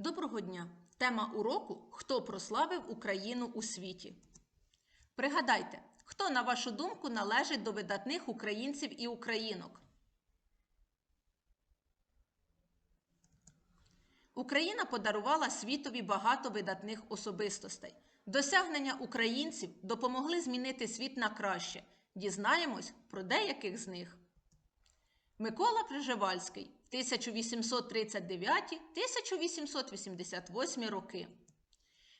Доброго дня! Тема уроку Хто прославив Україну у світі. Пригадайте, хто, на вашу думку, належить до видатних українців і українок? Україна подарувала світові багато видатних особистостей. Досягнення українців допомогли змінити світ на краще. Дізнаємось про деяких з них. Микола Приживальський 1839-1888 роки.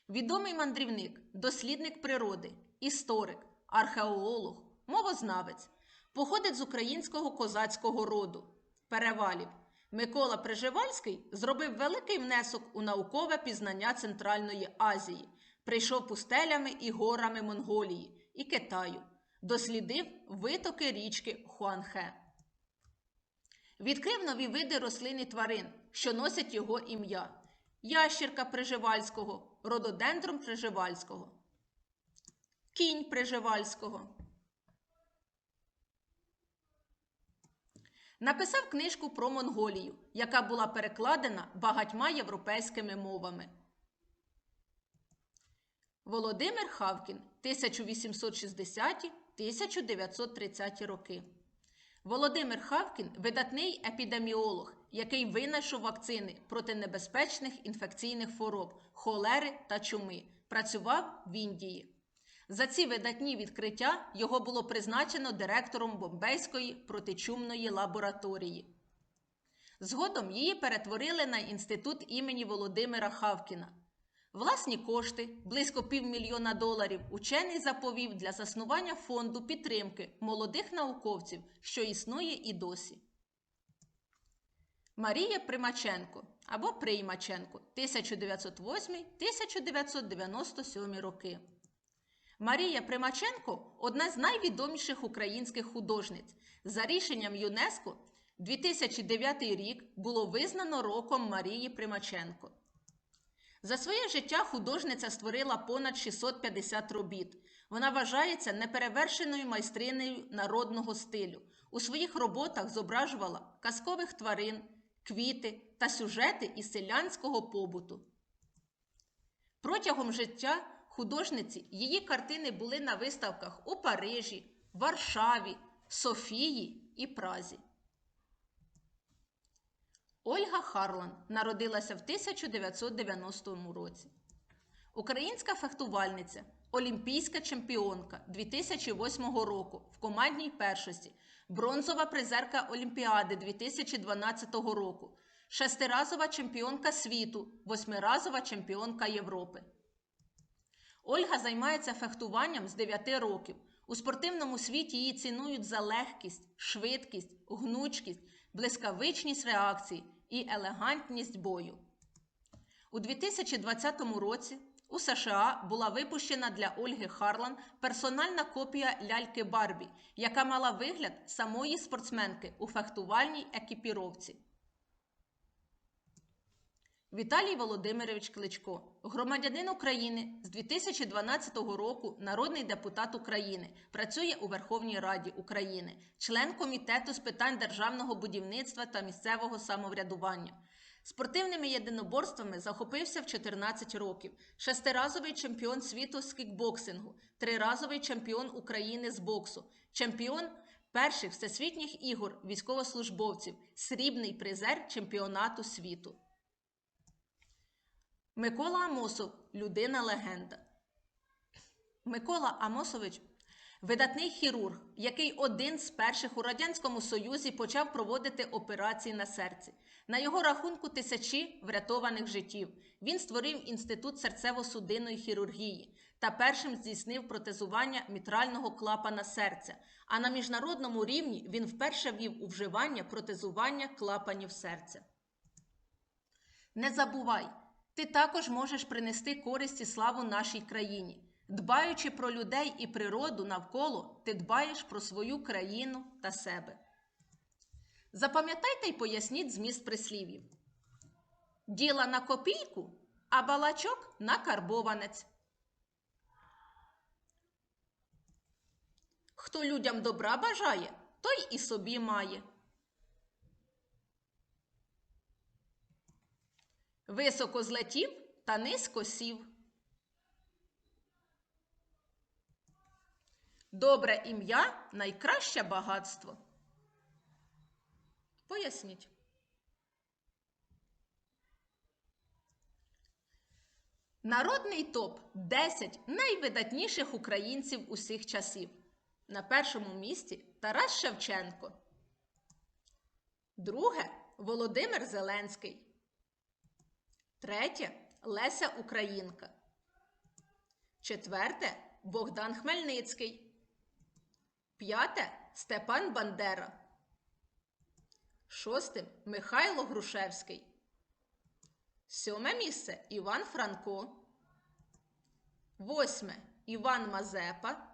Відомий мандрівник, дослідник природи, історик, археолог, мовознавець, походить з українського козацького роду, перевалів. Микола Приживальський зробив великий внесок у наукове пізнання Центральної Азії, прийшов пустелями і горами Монголії і Китаю, дослідив витоки річки Хуанхе. Відкрив нові види рослин і тварин, що носять його ім'я: ящірка Приживальського, рододендром Приживальського, кінь Приживальського. Написав книжку про Монголію, яка була перекладена багатьма європейськими мовами. Володимир Хавкін 1860-1930 роки. Володимир Хавкін видатний епідеміолог, який винайшов вакцини проти небезпечних інфекційних хвороб, холери та чуми. Працював в Індії. За ці видатні відкриття його було призначено директором Бомбейської протичумної лабораторії. Згодом її перетворили на інститут імені Володимира Хавкіна. Власні кошти, близько півмільйона доларів, учений заповів для заснування фонду підтримки молодих науковців, що існує і досі. Марія Примаченко або Приймаченко 1908-1997 роки. Марія Примаченко одна з найвідоміших українських художниць. За рішенням ЮНЕСКО 2009 рік було визнано роком Марії Примаченко. За своє життя художниця створила понад 650 робіт. Вона вважається неперевершеною майстринею народного стилю. У своїх роботах зображувала казкових тварин, квіти та сюжети із селянського побуту. Протягом життя художниці її картини були на виставках у Парижі, Варшаві, Софії і Празі. Ольга Харлан народилася в 1990 році. Українська фехтувальниця, олімпійська чемпіонка 2008 року в командній першості, бронзова призерка Олімпіади 2012 року, шестиразова чемпіонка світу, восьмиразова чемпіонка Європи. Ольга займається фехтуванням з 9 років. У спортивному світі її цінують за легкість, швидкість, гнучкість, блискавичність реакції і елегантність бою. У 2020 році у США була випущена для Ольги Харлан персональна копія ляльки Барбі, яка мала вигляд самої спортсменки у фехтувальній екіпіровці. Віталій Володимирович Кличко, громадянин України з 2012 року, народний депутат України, працює у Верховній Раді України, член комітету з питань державного будівництва та місцевого самоврядування. Спортивними єдиноборствами захопився в 14 років, шестиразовий чемпіон світу з кікбоксингу, триразовий чемпіон України з боксу, чемпіон перших всесвітніх ігор військовослужбовців, срібний призер чемпіонату світу. Микола Амосов людина легенда. Микола Амосович видатний хірург, який один з перших у Радянському Союзі почав проводити операції на серці. На його рахунку тисячі врятованих життів. Він створив інститут серцево-судинної хірургії та першим здійснив протезування мітрального клапана серця. А на міжнародному рівні він вперше ввів у вживання протезування клапанів серця. Не забувай! Ти також можеш принести користь і славу нашій країні. Дбаючи про людей і природу навколо, ти дбаєш про свою країну та себе. Запам'ятайте й поясніть зміст прислів'їв. Діла на копійку, а балачок на карбованець. Хто людям добра бажає, той і собі має. Високо злетів та низько сів. Добре ім'я найкраще багатство. Поясніть. Народний топ 10 найвидатніших українців усіх часів. На першому місці Тарас Шевченко. Друге Володимир Зеленський. Третє Леся Українка. Четверте Богдан Хмельницький. П'яте Степан Бандера. Шосте Михайло Грушевський. Сьоме місце Іван Франко. Восьме Іван Мазепа.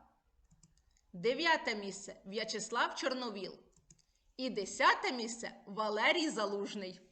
Дев'яте місце В'ячеслав Чорновіл. І десяте місце Валерій Залужний.